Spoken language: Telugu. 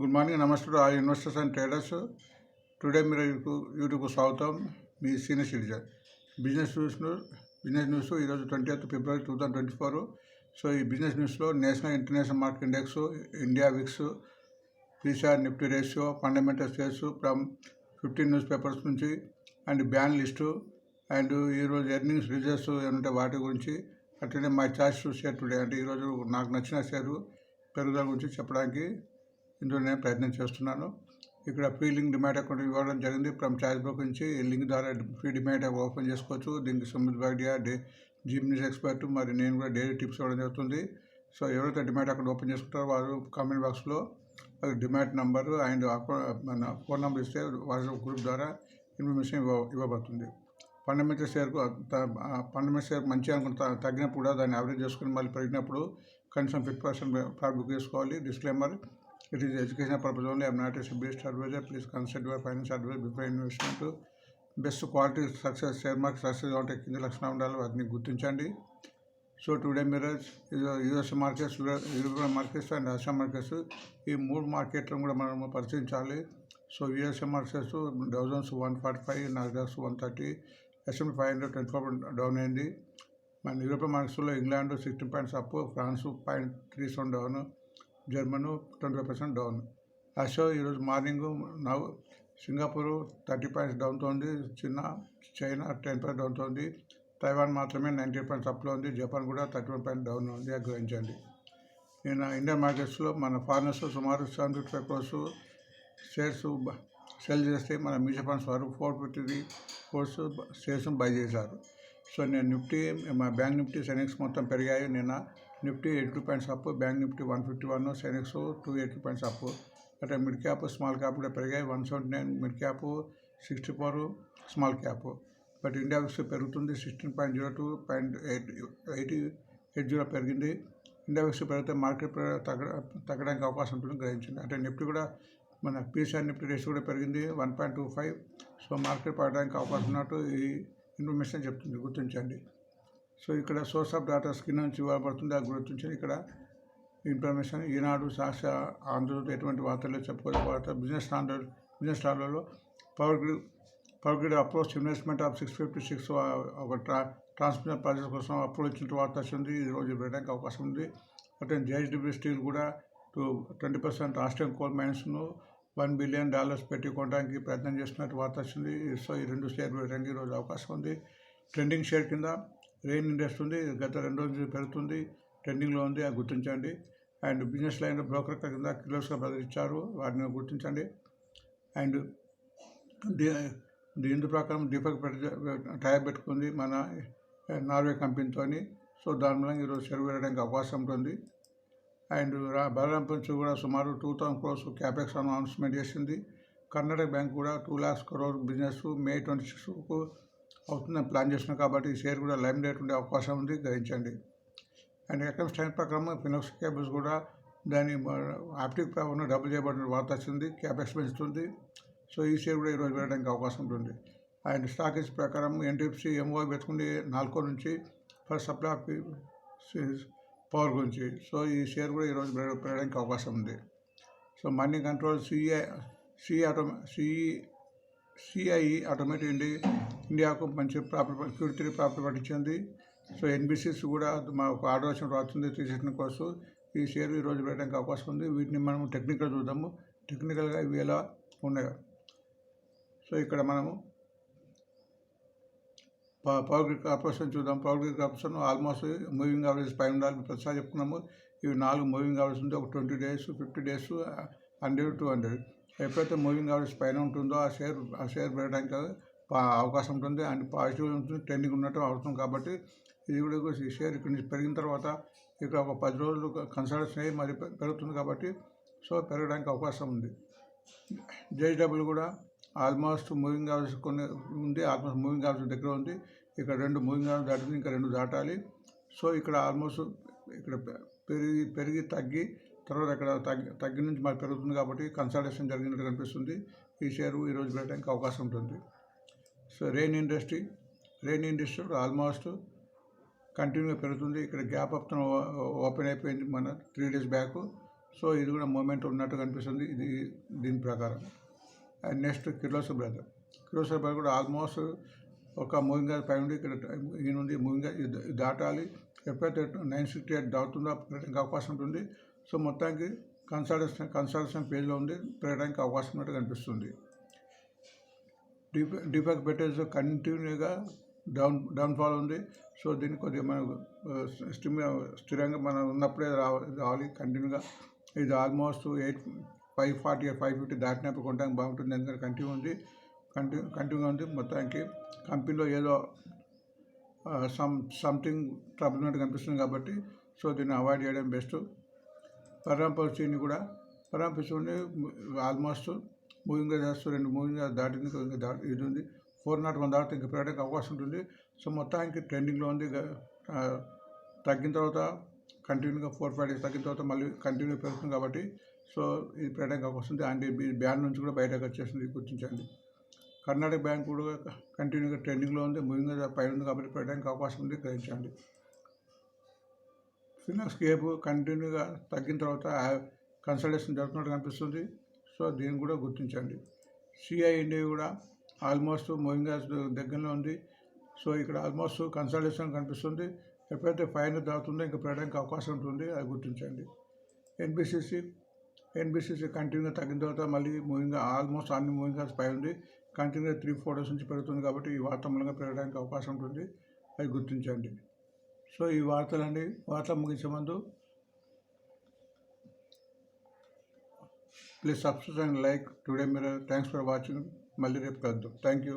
గుడ్ మార్నింగ్ నమస్తే ఆ ఇన్వెస్టర్స్ అండ్ ట్రేడర్స్. టుడే మీరు యూట్యూబ్కు స్వాగతం. మీ senior citizen business news business news ఈరోజు twenty eighth February two thousand twenty four. So ఈ బిజినెస్ న్యూస్లో national international market index India VIX PCR Nifty ratio fundamental shares from fifteen newspapers నుంచి అండ్ బ్యాన్ లిస్టు అండ్ ఈరోజు ఎర్నింగ్స్ రిజల్ట్స్ ఏమంటే వాటి గురించి అట్లనే మై చాయిస్ షేర్ టుడే. అంటే ఈరోజు నాకు నచ్చిన షేరు పెరుగుదల గురించి చెప్పడానికి ఇందులో నేను ప్రయత్నం చేస్తున్నాను. ఇక్కడ ఫ్రీ లింక్ డిమాట్ అకౌంట్ ఇవ్వడం జరిగింది. ఫ్రమ్ చాయిస్ బుక్ నుంచి లింక్ ద్వారా ఫ్రీ డిమాట్ ఓపెన్ చేసుకోవచ్చు. దీనికి సుమిత్ బాగ్డియా డే జిమ్నీస్ ఎక్స్పర్ట్ మరి నేను కూడా డైలీ టిప్స్ ఇవ్వడం జరుగుతుంది. సో ఎవరైతే డిమాట్ అకౌంట్ ఓపెన్ చేసుకుంటారో వారు కామెంట్ బాక్స్లో వాళ్ళ డిమాట్ నంబర్ అండ్ అకౌంట్ మన ఫోన్ నెంబర్ ఇస్తే వాట్సాప్ గ్రూప్ ద్వారా ఇన్ఫర్మేషన్ ఇవ్వ ఇవ్వబడుతుంది. ఫండమెంటల్ షేర్కు ఫండమెంటల్ షేర్ మంచిగా అనుకుంటా తగ్గినప్పుడు కూడా దాన్ని యావరేజ్ చేసుకుని మళ్ళీ పెరిగినప్పుడు కనీసం ఫిఫ్టీ పర్సెంట్ ప్రాఫిట్ బుక్ చేసుకోవాలి. Disclaimer it is education purpose only I'm not as best adviser please consult your finance advice before investment best quality success share market success ఉంటే కింద లక్షణం ఉండాలి వాటిని గుర్తించండి. So today mirrors US markets European markets and Asia markets ఈ మూడు మార్కెట్లను కూడా మనం పరిశీలించాలి. So US markets Dow Jones one forty five Nasdaq one thirty S&P five hundred twenty four down అయింది. మన యూరోపియన్ మార్కెట్స్లో England sixteen points up France point three seven down German twenty five percent down. Asho ఈరోజు morning now Singapore thirty points డౌన్తో ఉంది చిన్న చైనా టెన్ పాయింట్ డౌన్తో ఉంది తైవాన్ మాత్రమే నైంటీ పాయింట్స్ అప్లో ఉంది జపాన్ కూడా థర్టీ వన్ పాయింట్ డౌన్ ఉంది గ్రహించండి. నేను ఇండియన్ మార్కెట్స్లో మన ఫారినర్స్ సుమారు seven fifty five crores shares sell చేస్తే మన మ్యూచువల్ ఫండ్స్ వారు four fifty crores shares buy చేశారు. సో నేను నిఫ్టీ మా బ్యాంక్ నిఫ్టీ సెనెక్స్ మొత్తం పెరిగాయి. నిన్న Nifty eighty two points up bank Nifty one fifty one Sensex two eighty points up. అంటే మిడ్ క్యాప్ స్మాల్ క్యాప్ కూడా పెరిగాయి. One seventy nine mid cap sixty four small cap. But India VIX పెరుగుతుంది. Sixteen point zero two point eight eighty eight zero పెరిగింది. ఇండియా విక్స్ పెరిగితే మార్కెట్ తగ్గ తగ్గడానికి అవకాశం ఉంటుందని గ్రహించింది. అంటే నిఫ్టీ కూడా మన పీసీఆర్ నిఫ్టీ రేస్ కూడా పెరిగింది. One point two five so market పడడానికి అవకాశం ఉన్నట్టు ఈ ఇన్ఫర్మేషన్ చెప్తుంది గుర్తించండి. సో ఇక్కడ సోర్స్ ఆఫ్ డాటా స్కిన్ నుంచి ఇవ్వబడుతుంది అది గుర్తించండి. ఇక్కడ ఇన్ఫర్మేషన్ ఈనాడు సాక్ష ఆంధ్రజ్యోతి ఎటువంటి వార్తలు చెప్పుకోవాలి వార్త. Business standard business స్టాండర్డ్లో power grid power grid approach investment of six fifty six ఒక ట్రా ట్రాన్స్మిషన్ ప్రాజెక్ట్ కోసం అప్రోచ్ ఇచ్చినట్టు వార్త వచ్చింది. ఈ రోజు పెట్టడానికి అవకాశం ఉంది. అటు జేహెచ్డబ్ల్యూ స్టీల్ కూడా two twenty percent Australian coal మైన్స్ను one billion dollars పెట్టి కొనడానికి ప్రయత్నం చేస్తున్నట్టు వార్త వచ్చింది. సో ఈ రెండు షేర్ పెట్టడానికి ఈరోజు అవకాశం ఉంది. ట్రెండింగ్ షేర్ కింద రెయిన్ ఇండస్ట్రీ ఉంది. గత రెండు రోజులు పెరుగుతుంది. ట్రెండింగ్లో ఉంది. అది గుర్తించండి. అండ్ బిజినెస్ లైన్ బ్రోకర్ కింద కిలోస్గా బదిలిచ్చారు. వాటిని గుర్తించండి. అండ్ ఇందు ప్రకారం దీపక్ టైర్ పెట్టుకుంది మన నార్వే కంపెనీతో సో దాని మూలంగా ఈరోజు షేర్ పెట్టడానికి అవకాశం ఉంటుంది. అండ్ బలరాంపూర్ కూడా సుమారు two thousand crores capex announcement చేసింది. కర్ణాటక బ్యాంక్ కూడా two lakhs crore business May twenty సిక్స్కు అవుతుందని ప్లాన్ చేస్తున్నాం కాబట్టి ఈ షేర్ కూడా లైమ్ రేట్ ఉండే అవకాశం ఉంది గ్రహించండి. అండ్ ఎకనామిక్స్ టైం ప్రకారం ఫినోక్స్ కేబుల్స్ కూడా దాని ఆప్టిక్ పవర్ను డబుల్ చేయబడిన వార్త వచ్చింది క్యాపెక్స్ పెంచుతుంది. సో ఈ షేర్ కూడా ఈరోజు వెళ్ళడానికి అవకాశం ఉంటుంది. అండ్ స్టాక్ ఎక్స్ ప్రకారం ఎన్టీఎఫ్సి ఎంఓ పెట్టుకుంటే నాలుగో నుంచి ఫర్ సప్లై పవర్ గురించి. సో ఈ షేర్ కూడా ఈరోజు పెరగడానికి అవకాశం ఉంది. So money control CI CI auto CE CIE automatic ఇండి ఇండియాకు మంచి ప్రాపర్ క్యూర్ ప్రాపర్ పట్టించింది. సో ఎన్బిసిస్ కూడా మా ఒక ఆర్డర్ వచ్చిన వస్తుంది తీసేసిన కోసం. ఈ షేర్ ఈరోజు పెట్టడానికి అవకాశం ఉంది. వీటిని మనం టెక్నికల్ చూద్దాము. టెక్నికల్గా ఇవి ఎలా ఉన్నాయి. సో ఇక్కడ మనము పవర్ గ్రిడ్ కార్పొరేషన్ చూద్దాం. Power grid corporation almost moving average పైన ఉండాలి ప్రతిసారి చెప్తున్నాము ఇవి నాలుగు మూవింగ్ యావరేజ్ ఉంది ఒక twenty days fifty days hundred two hundred. ఎప్పుడైతే మూవింగ్ యావరేజ్ పైన ఉంటుందో ఆ షేర్ ఆ షేర్ పెరగడానికి అవకాశం ఉంటుంది. అండ్ పాజిటివ్ ఉంటుంది. ట్రెండింగ్ ఉన్నట్టు అవసరం కాబట్టి ఇది కూడా ఈ షేర్ ఇక్కడ నుంచి పెరిగిన తర్వాత ఇక్కడ ఒక పది రోజులు కన్సల్టేషన్ అయ్యి మరి పెరుగుతుంది కాబట్టి సో పెరగడానికి అవకాశం ఉంది. జేడబ్ల్యూ కూడా ఆల్మోస్ట్ మూవింగ్ అవర్స్ కొన్ని ఉంది ఆల్మోస్ట్ మూవింగ్ అవర్స్ దగ్గర ఉంది ఇక్కడ రెండు మూవింగ్ అవర్స్ దాటింది ఇంకా రెండు దాటాలి. సో ఇక్కడ ఆల్మోస్ట్ ఇక్కడ పెరిగి పెరిగి తగ్గి తర్వాత ఇక్కడ తగ్గి తగ్గి నుంచి మరి పెరుగుతుంది కాబట్టి కన్సల్టేషన్ జరిగినట్టు కనిపిస్తుంది. ఈ షేరు ఈరోజు పెట్టడానికి అవకాశం ఉంటుంది. So rain industry rain industry almost కంటిన్యూగా పెరుగుతుంది. ఇక్కడ గ్యాప్ అప్ ఓపెన్ అయిపోయింది మన త్రీ డేస్ బ్యాక్. సో ఇది కూడా మూమెంట్ ఉన్నట్టు కనిపిస్తుంది. ఇది దీని ప్రకారం. And next Kirloskar brother Kirloskar brother కూడా ఆల్మోస్ట్ ఒక మూవింగ్ పై నుండి ఇక్కడ ఈ నుండి మూవింగ్ ఇది దాటాలి. ఎప్పుడైతే నైన్ సిక్స్టీ ఎయిట్ దాటుతుందో పెట్టడానికి అవకాశం ఉంటుంది. సో మొత్తానికి కన్సల్టేషన్ కన్సల్టేషన్ పేజ్లో ఉంది. పెట్టడానికి అవకాశం ఉన్నట్టు కనిపిస్తుంది. డిఫెక్ డీపాక్ పెట్టేసి కంటిన్యూగా డౌన్ డౌన్ఫాల్ ఉంది. సో దీన్ని కొద్దిగా మనం uh, స్థిర స్థిరంగా మనం ఉన్నప్పుడే రావాలి రావాలి. కంటిన్యూగా ఇది almost eight five forty five fifty దాటినప్పుడు కొనడానికి బాగుంటుంది. ఎందుకంటే కంటిన్యూ ఉంది. కంటిన్యూ కంటిన్యూగా ఉంది. మొత్తానికి కంపెనీలో ఏదో సమ్ సంథింగ్ ట్రబుల్ ఉన్నట్టు కనిపిస్తుంది కాబట్టి సో దీన్ని అవాయిడ్ చేయడం బెస్ట్. పరాంపర్ కూడా పరాంపర్ చీని ఆల్మోస్ట్ మూవింగ్ చేస్తూ రెండు మూవింగ్ దాటింది ఇంకా దాటి ఇది ఉంది. ఫోర్ నాట్ వన్ దాటితే ఇంకా పెరగడానికి అవకాశం ఉంటుంది. సో మొత్తానికి ట్రెండింగ్లో ఉంది. తగ్గిన తర్వాత కంటిన్యూగా ఫోర్ ఫైవ్ డేస్ తగ్గిన తర్వాత మళ్ళీ కంటిన్యూ పెరుగుతుంది కాబట్టి సో ఇది పెరగడానికి అవకాశం ఉంది అండ్ బ్యాన్ నుంచి కూడా బయటకు వచ్చేసింది గుర్తించండి. కర్ణాటక బ్యాంక్ కూడా కంటిన్యూగా ట్రెండింగ్లో ఉంది మూవింగ్ పైన ఉంది కాబట్టి పెట్టడానికి అవకాశం ఉంది గ్రహించండి. ఫినాక్స్ కేపు కంటిన్యూగా తగ్గిన తర్వాత కన్సల్టేషన్ జరుగుతున్నట్టు కనిపిస్తుంది సో దీన్ని కూడా గుర్తించండి. సిఐ ఇండియా కూడా ఆల్మోస్ట్ మూవింగ్ దగ్గరలో ఉంది సో ఇక్కడ ఆల్మోస్ట్ కన్సల్టేషన్ కనిపిస్తుంది ఎప్పుడైతే ఫైన్ హండ్రెడ్ ఇంకా పెట్టడానికి అవకాశం ఉంటుంది అది గుర్తించండి. ఎన్బిసిసి ఎన్బిసిసి కంటిన్యూగా తగ్గిన తర్వాత మళ్ళీ మూవింగ్ ఆల్మోస్ట్ అన్ని మూవింగ్ పై ఉంది. కంటిన్యూగా త్రీ ఫోర్ డేస్ నుంచి పెరుగుతుంది కాబట్టి ఈ వార్త మూలంగా పెరగడానికి అవకాశం ఉంటుంది. అది గుర్తించండి. సో ఈ వార్తలండి వార్త ముగించే ముందు please subscribe and like today మీరు థ్యాంక్స్ ఫర్ వాచింగ్ మళ్ళీ రేపు కలుద్దాం. Thank you